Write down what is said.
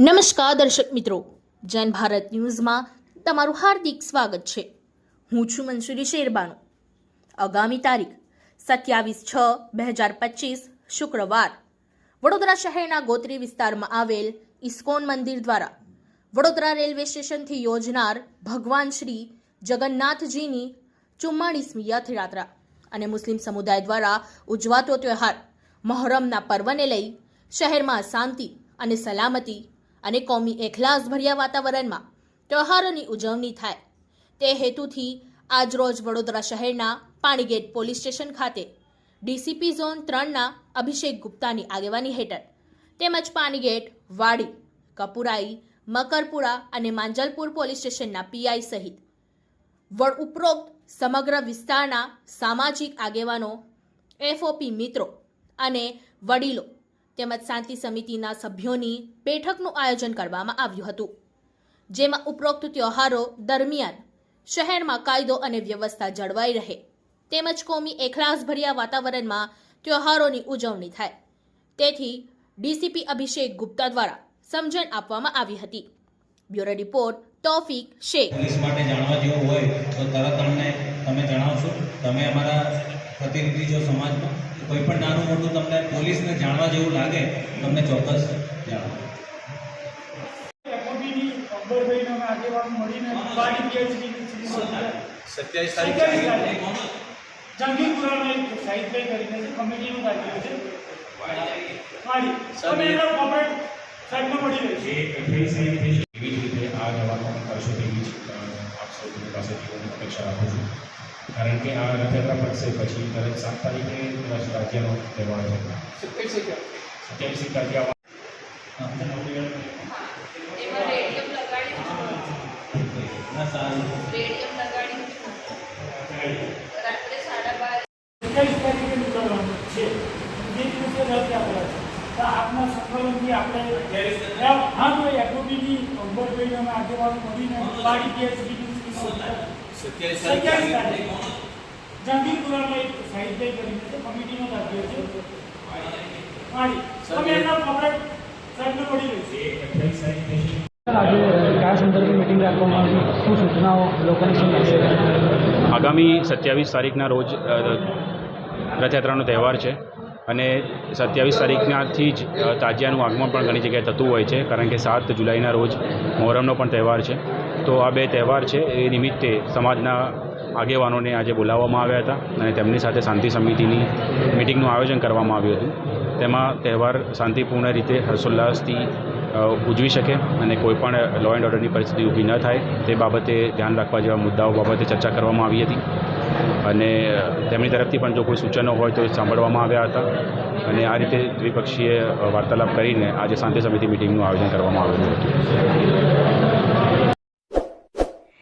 નમસ્કાર દર્શક મિત્રો. જન ભારત ન્યૂઝમાં તમારું હાર્દિક સ્વાગત છે. હું છું મંસુરી શેરબાનુ. આગામી તારીખ સત્યાવીસ છ બે હજાર પચીસ શુક્રવાર વડોદરા શહેરના ગોત્રી વિસ્તારમાં આવેલ ઇસ્કોન મંદિર દ્વારા વડોદરા રેલવે સ્ટેશનથી યોજનાર ભગવાન શ્રી જગન્નાથજીની ચુમ્માળીસમી યાત્રા અને મુસ્લિમ સમુદાય દ્વારા ઉજવાતો તહેવાર મહોરમના પર્વને લઈ શહેરમાં શાંતિ અને સલામતી અને કોમી એખલાસભર્યા વાતાવરણમાં તહેવારોની ઉજવણી થાય. તે હેતુથી આજરોજ વડોદરા શહેરના પાણીગેટ પોલીસ સ્ટેશન ખાતે ડીસીપી ઝોન ત્રણના અભિષેક ગુપ્તાની આગેવાની હેઠળ તેમજ પાણીગેટ વાડી, કપુરાઈ, મકરપુરા અને માંજલપુર પોલીસ સ્ટેશનના પીઆઈ સહિત વડ ઉપરોક્ત સમગ્ર વિસ્તારના સામાજિક આગેવાનો, એફઓપી મિત્રો અને વડીલો તેમજ શાંતિ સમિતિના સભ્યોની બેઠકનું આયોજન કરવામાં આવ્યું હતું, જેમાં ઉપરોક્ત તહેવારો દરમિયાન શહેરમાં કાયદો અને વ્યવસ્થા જળવાઈ રહે, તેમજ કોમી એખલાસભર્યા વાતાવરણમાં તહેવારોની ઉજવણી થાય. તેથી ડીસીપી અભિષેક ગુપ્તા દ્વારા સમજણ આપવામાં આવી હતી. Bureau report, Taufiq Shaikh. Police માટે જાણવા જેવું હોય તો તરત અમને તમે જણાવશો. તમે અમારા પ્રતિનિધિ જો સમાજમાં. કોઈ પણ નાનું મોટું તમને પોલીસને જાણવા જેવું લાગે તમને ચોક્કસ સત્યાવીસ જંગીપુરામાં એક કરીને છે કમિટીનું કાર્ય છે. તમે એવી જ રીતે આ જવાનો કરશો તેવી જ આપ સૌની પાસેથી હું અપેક્ષા રાખું છું. કારણ કે આ રથયાત્રા પડશે પછી તરત સાત તારીખે રાજ્યનો તહેવાર છે આપના સંકલનથી આપણે હા તો એફઓબીની અકબરભાઈને અમે આગેવાનો મળીને બારી પીએચડી સત્યાવીસ સત્યાવીસ જંગીપુરામાં એક સાહિત્યભાઈ કરીને છે કમિટીનો કાર્ય છે. મારી તમે એના કોપરેટ સાહેબને મળી રહેશે એ અઠ્યાવીસ તારીખે છે. આજે કયા સંદર્ભે મિટિંગ રાખવામાં આવી શું સૂચનાઓ લોકોને શું આગામી સત્યાવીસ તારીખના રોજ રથયાત્રાનો તહેવાર છે અને સત્યાવીસ તારીખનાથી જ તાજિયાનું આગમન પણ ઘણી જગ્યાએ થતું હોય છે કારણ કે સાત જુલાઈના રોજ મોહરમનો પણ તહેવાર છે. તો આ બે તહેવાર છે. એ નિમિત્તે સમાજના આગેવાનોને આજે બોલાવવામાં આવ્યા હતા અને તેમની સાથે શાંતિ સમિતિની મિટિંગનું આયોજન કરવામાં આવ્યું હતું. તેમાં તહેવાર શાંતિપૂર્ણ રીતે, હર્ષોલ્લાસથી ઉજવી શકે અને કોઈપણ લો એન્ડ ઓર્ડરની પરિસ્થિતિ ઊભી ન થાય તે બાબતે ધ્યાન રાખવા જેવા મુદ્દાઓ બાબતે ચર્ચા કરવામાં આવી હતી. અને તેમની તરફથી પણ જો કોઈ સૂચનો હોય તો સાંભળવામાં આવ્યા હતા. અને આ રીતે દ્વિપક્ષીય વાર્તાલાપ કરીને આજે શાંતિ સમિતિ મિટિંગનું આયોજન કરવામાં આવ્યું હતું.